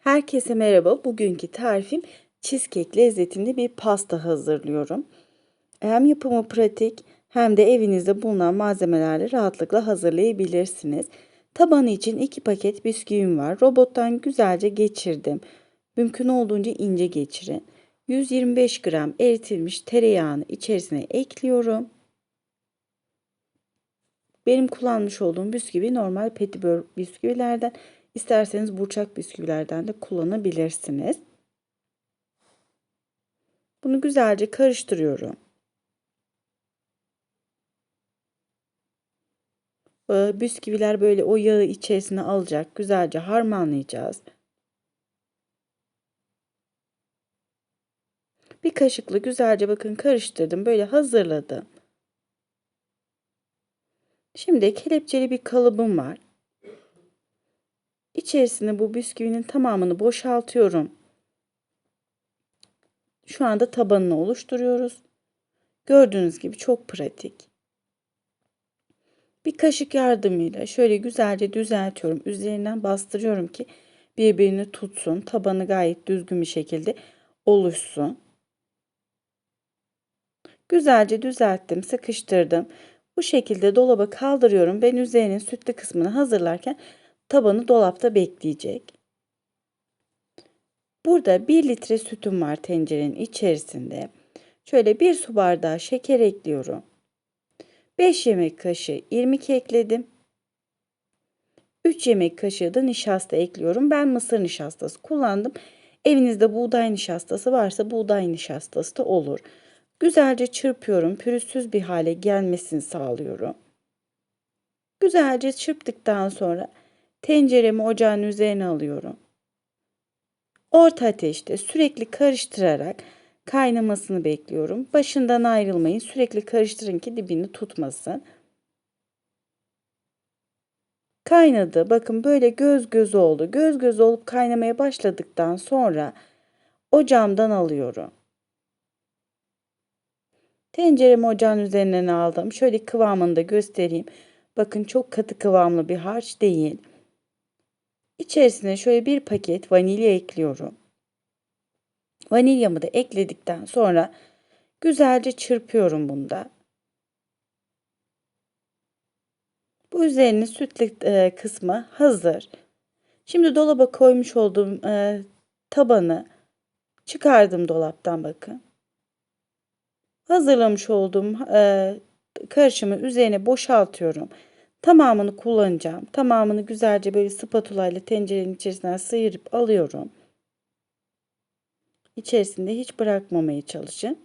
Herkese merhaba. Bugünkü tarifim cheesecake lezzetinde bir pasta hazırlıyorum. Hem yapımı pratik hem de evinizde bulunan malzemelerle rahatlıkla hazırlayabilirsiniz. Tabanı için 2 paket bisküvim var. Robottan güzelce geçirdim. Mümkün olduğunca ince geçirin. 125 gram eritilmiş tereyağını içerisine ekliyorum. Benim kullanmış olduğum bisküvi normal petibör bisküvilerden. İsterseniz burçak bisküvilerden de kullanabilirsiniz. Bunu güzelce karıştırıyorum. Ee, bisküviler böyle o yağı içerisine alacak. Güzelce harmanlayacağız. Bir kaşıkla güzelce bakın karıştırdım. Böyle hazırladım. Şimdi kelepçeli bir kalıbım var. İçerisine bu bisküvinin tamamını boşaltıyorum. Şu anda tabanını oluşturuyoruz. Gördüğünüz gibi çok pratik. Bir kaşık yardımıyla şöyle güzelce düzeltiyorum. Üzerinden bastırıyorum ki birbirini tutsun. Tabanı gayet düzgün bir şekilde oluşsun. Güzelce düzelttim, sıkıştırdım. Bu şekilde dolaba kaldırıyorum. Ben üzerinin sütlü kısmını hazırlarken tabanı dolapta bekleyecek. Burada 1 litre sütüm var tencerenin içerisinde. Şöyle 1 su bardağı şeker ekliyorum. 5 yemek kaşığı irmik ekledim. 3 yemek kaşığı da nişasta ekliyorum. Ben mısır nişastası kullandım. Evinizde buğday nişastası varsa buğday nişastası da olur. Güzelce çırpıyorum. Pürüzsüz bir hale gelmesini sağlıyorum. Güzelce çırptıktan sonra tenceremi ocağın üzerine alıyorum. Orta ateşte sürekli karıştırarak kaynamasını bekliyorum. Başından ayrılmayın. Sürekli karıştırın ki dibini tutmasın. Kaynadı. Bakın böyle göz göz oldu. Göz göz olup kaynamaya başladıktan sonra ocağımdan alıyorum. Tenceremi ocağın üzerinden aldım. Şöyle kıvamını da göstereyim. Bakın çok katı kıvamlı bir harç değil. İçerisine şöyle bir paket vanilya ekliyorum. Vanilyamı da ekledikten sonra güzelce çırpıyorum bunda. Bu üzerine sütlü e, kısmı hazır. Şimdi dolaba koymuş olduğum e, tabanı çıkardım dolaptan bakın. Hazırlamış olduğum e, karışımı üzerine boşaltıyorum. Tamamını kullanacağım. Tamamını güzelce böyle spatula ile tencerenin içerisinden sıyırıp alıyorum. İçerisinde hiç bırakmamaya çalışın.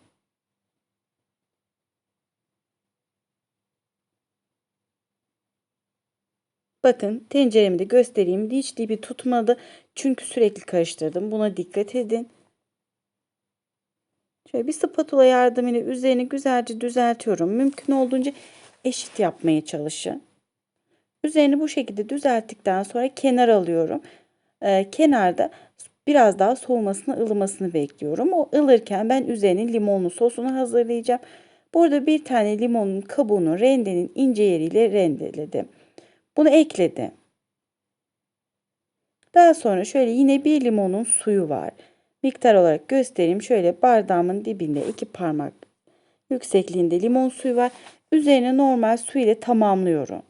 Bakın tenceremi de göstereyim. Hiç dibi tutmadı. Çünkü sürekli karıştırdım. Buna dikkat edin. Şöyle bir spatula yardımıyla üzerini güzelce düzeltiyorum. Mümkün olduğunca eşit yapmaya çalışın. Üzerini bu şekilde düzelttikten sonra kenar alıyorum. Ee, kenarda biraz daha soğumasını, ılımasını bekliyorum. O ılırken ben üzerine limonlu sosunu hazırlayacağım. Burada bir tane limonun kabuğunu rendenin ince yeriyle rendeledim. Bunu ekledim. Daha sonra şöyle yine bir limonun suyu var. Miktar olarak göstereyim. Şöyle bardağımın dibinde iki parmak yüksekliğinde limon suyu var. Üzerine normal su ile tamamlıyorum.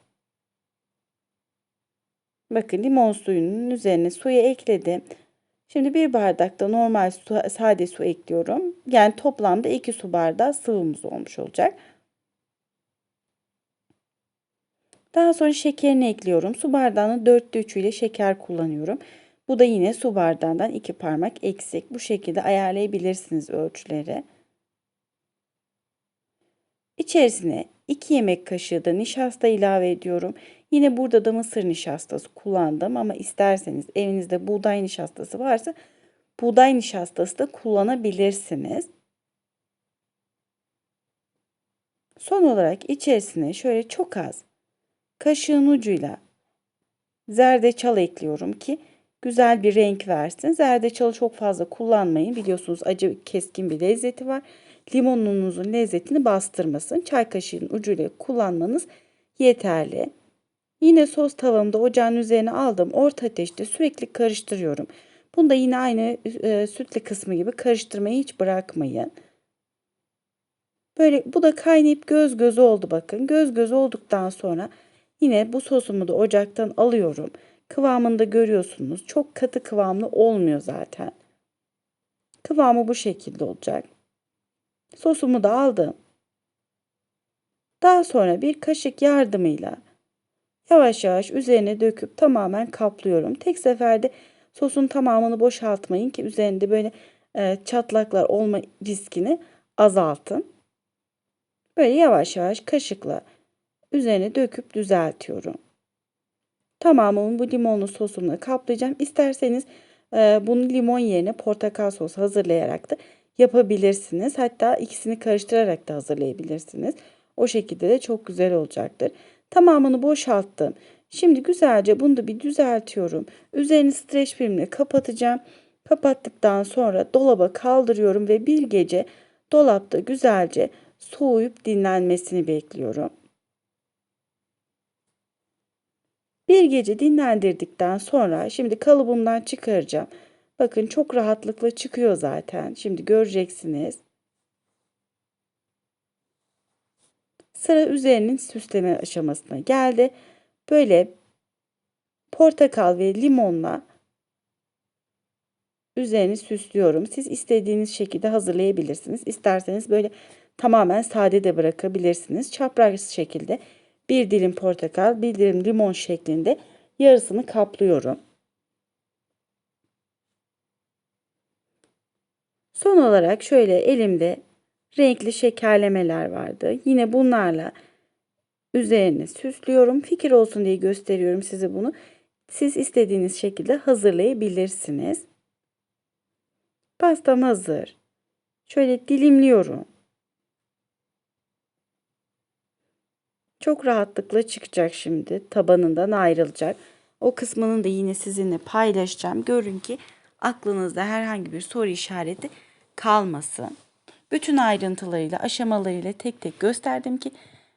Bakın limon suyunun üzerine suyu ekledim. Şimdi bir bardakta normal su, sade su ekliyorum. Yani toplamda 2 su bardağı sıvımız olmuş olacak. Daha sonra şekerini ekliyorum. Su bardağının 4'te 3 ile şeker kullanıyorum. Bu da yine su bardağından 2 parmak eksik. Bu şekilde ayarlayabilirsiniz ölçüleri. İçerisine 2 yemek kaşığı da nişasta ilave ediyorum. Yine burada da mısır nişastası kullandım ama isterseniz evinizde buğday nişastası varsa buğday nişastası da kullanabilirsiniz. Son olarak içerisine şöyle çok az kaşığın ucuyla zerdeçal ekliyorum ki güzel bir renk versin. Zerdeçalı çok fazla kullanmayın. Biliyorsunuz acı keskin bir lezzeti var. Limonunuzun lezzetini bastırmasın. Çay kaşığının ucuyla kullanmanız yeterli. Yine sos tavamda ocağın üzerine aldım. Orta ateşte sürekli karıştırıyorum. Bunu da yine aynı e, sütlü kısmı gibi karıştırmayı hiç bırakmayın. Böyle bu da kaynayıp göz göz oldu bakın. Göz göz olduktan sonra yine bu sosumu da ocaktan alıyorum. Kıvamını da görüyorsunuz. Çok katı kıvamlı olmuyor zaten. Kıvamı bu şekilde olacak. Sosumu da aldım. Daha sonra bir kaşık yardımıyla yavaş yavaş üzerine döküp tamamen kaplıyorum. Tek seferde sosun tamamını boşaltmayın ki üzerinde böyle e, çatlaklar olma riskini azaltın. Böyle yavaş yavaş kaşıkla üzerine döküp düzeltiyorum. Tamamını bu limonlu sosumla kaplayacağım. İsterseniz e, bunu limon yerine portakal sos hazırlayarak da yapabilirsiniz. Hatta ikisini karıştırarak da hazırlayabilirsiniz. O şekilde de çok güzel olacaktır. Tamamını boşalttım. Şimdi güzelce bunu da bir düzeltiyorum. Üzerini streç filmle kapatacağım. Kapattıktan sonra dolaba kaldırıyorum ve bir gece dolapta güzelce soğuyup dinlenmesini bekliyorum. Bir gece dinlendirdikten sonra şimdi kalıbımdan çıkaracağım. Bakın çok rahatlıkla çıkıyor zaten. Şimdi göreceksiniz. Sıra üzerinin süsleme aşamasına geldi. Böyle portakal ve limonla üzerini süslüyorum. Siz istediğiniz şekilde hazırlayabilirsiniz. İsterseniz böyle tamamen sade de bırakabilirsiniz. Çapraz şekilde bir dilim portakal, bir dilim limon şeklinde yarısını kaplıyorum. Son olarak şöyle elimde renkli şekerlemeler vardı. Yine bunlarla üzerine süslüyorum. Fikir olsun diye gösteriyorum size bunu. Siz istediğiniz şekilde hazırlayabilirsiniz. Pastam hazır. Şöyle dilimliyorum. Çok rahatlıkla çıkacak şimdi. Tabanından ayrılacak. O kısmını da yine sizinle paylaşacağım. Görün ki aklınızda herhangi bir soru işareti kalmasın. Bütün ayrıntılarıyla, aşamalarıyla tek tek gösterdim ki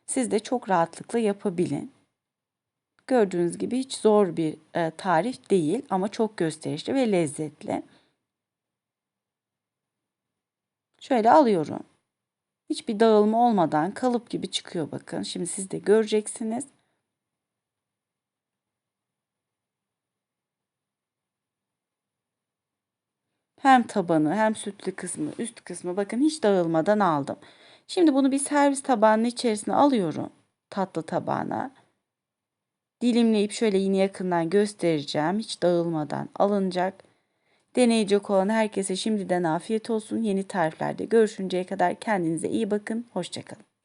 siz de çok rahatlıkla yapabilin. Gördüğünüz gibi hiç zor bir e, tarif değil ama çok gösterişli ve lezzetli. Şöyle alıyorum. Hiçbir dağılma olmadan kalıp gibi çıkıyor bakın. Şimdi siz de göreceksiniz. Hem tabanı hem sütlü kısmı üst kısmı bakın hiç dağılmadan aldım. Şimdi bunu bir servis tabağının içerisine alıyorum. Tatlı tabağına. Dilimleyip şöyle yine yakından göstereceğim. Hiç dağılmadan alınacak. Deneyecek olan herkese şimdiden afiyet olsun. Yeni tariflerde görüşünceye kadar kendinize iyi bakın. Hoşçakalın.